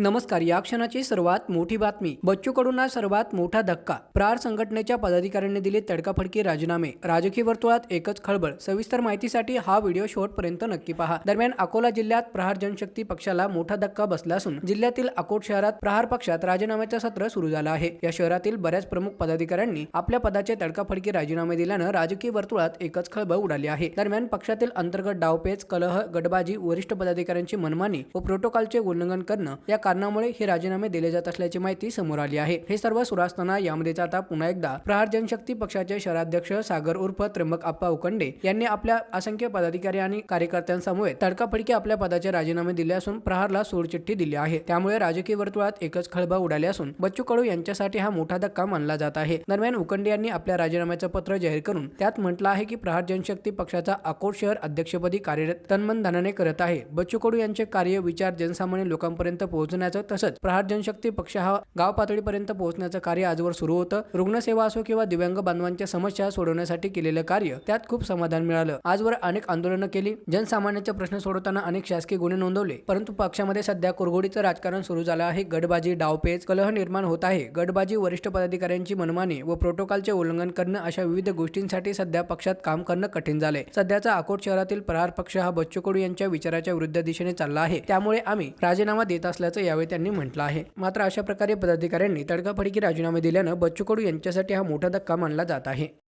नमस्कार या क्षणाची सर्वात मोठी बातमी. बच्चू कडूंना सर्वात मोठा धक्का. प्रहार संघटनेच्या पदाधिकाऱ्यांनी दिले तडकाफडकी राजीनामे. राजकीय वर्तुळात एकच खळबळ. सविस्तर माहितीसाठी हा व्हिडिओ शेवटपर्यंत नक्की पहा. दरम्यान अकोला जिल्ह्यात प्रहार जनशक्ती पक्षाला मोठा धक्का बसला असून जिल्ह्यातील अकोट शहरात प्रहार पक्षात राजीनाम्याचं सत्र सुरू झालं आहे. या शहरातील बऱ्याच प्रमुख पदाधिकाऱ्यांनी आपल्या पदाचे तडकाफडकी राजीनामे दिल्यानं राजकीय वर्तुळात एकच खळबळ उडाली आहे. दरम्यान पक्षातील अंतर्गत डावपेच कलह गटबाजी वरिष्ठ पदाधिकाऱ्यांची मनमानी व प्रोटोकॉलचे उल्लंघन करणं या कारणामुळे हे राजीनामे दिले जात असल्याची माहिती समोर आली आहे. हे सर्व सुरू असताना यामध्येच आता पुन्हा एकदा प्रहार जनशक्ती पक्षाचे शहराध्यक्ष सागर उर्फ त्र्यंबक आप्पा उकंडे यांनी आपल्या असंख्य पदाधिकारी आणि कार्यकर्त्यांसमोर तडकाफडकी आपल्या पदाचे राजीनामे दिले असून प्रहारला सोडचिठ्ठी दिली आहे. त्यामुळे राजकीय वर्तुळात एकच खळबा उडाली असून बच्चू कडू यांच्यासाठी हा मोठा धक्का मानला जात आहे. दरम्यान उकंडे यांनी आपल्या राजीनाम्याचं पत्र जाहीर करून त्यात म्हटलं आहे की प्रहार जनशक्ती पक्षाचा अकोट शहर अध्यक्षपदी कार्यरत तन्मनधनाने करत आहे. बच्चू कडू यांचे कार्य विचार जनसामान्य लोकांपर्यंत पोहोचण्याचं तसंच प्रहार जनशक्ती पक्ष हा गाव पातळीपर्यंत पोहोचण्याचं कार्य आजवर सुरू होतं. रुग्णसेवा असो किंवा दिव्यांग बांधवांच्या समस्या सोडवण्यासाठी केलेलं कार्य त्यात खूप समाधान मिळालं. आजवर अनेक आंदोलनं केली. जनसामान्यांचे प्रश्न सोडवताना अनेक शासकीय गुन्हे नोंदवले. परंतु पक्षामध्ये सध्या कुरघोडीचं राजकारण सुरू झालं आहे. गटबाजी डावपेच कलह निर्माण होत आहे. गटबाजी वरिष्ठ पदाधिकाऱ्यांची मनमानी व प्रोटोकॉलचे उल्लंघन करणं अशा विविध गोष्टींसाठी सध्या पक्षात काम करणं कठीण झालंय. सध्याचा अकोट शहरातील प्रहार पक्ष हा बच्चू कडू यांच्या विचाराच्या विरुद्ध दिशेने चालला आहे. त्यामुळे आम्ही राजीनामा देत असल्याचं यावेळी त्यांनी म्हटलं आहे. मात्र अशा प्रकारे पदाधिकाऱ्यांनी तडकाफडकी राजीनामे दिल्यानं बच्चू कडू यांच्यासाठी हा मोठा धक्का मानला जात आहे.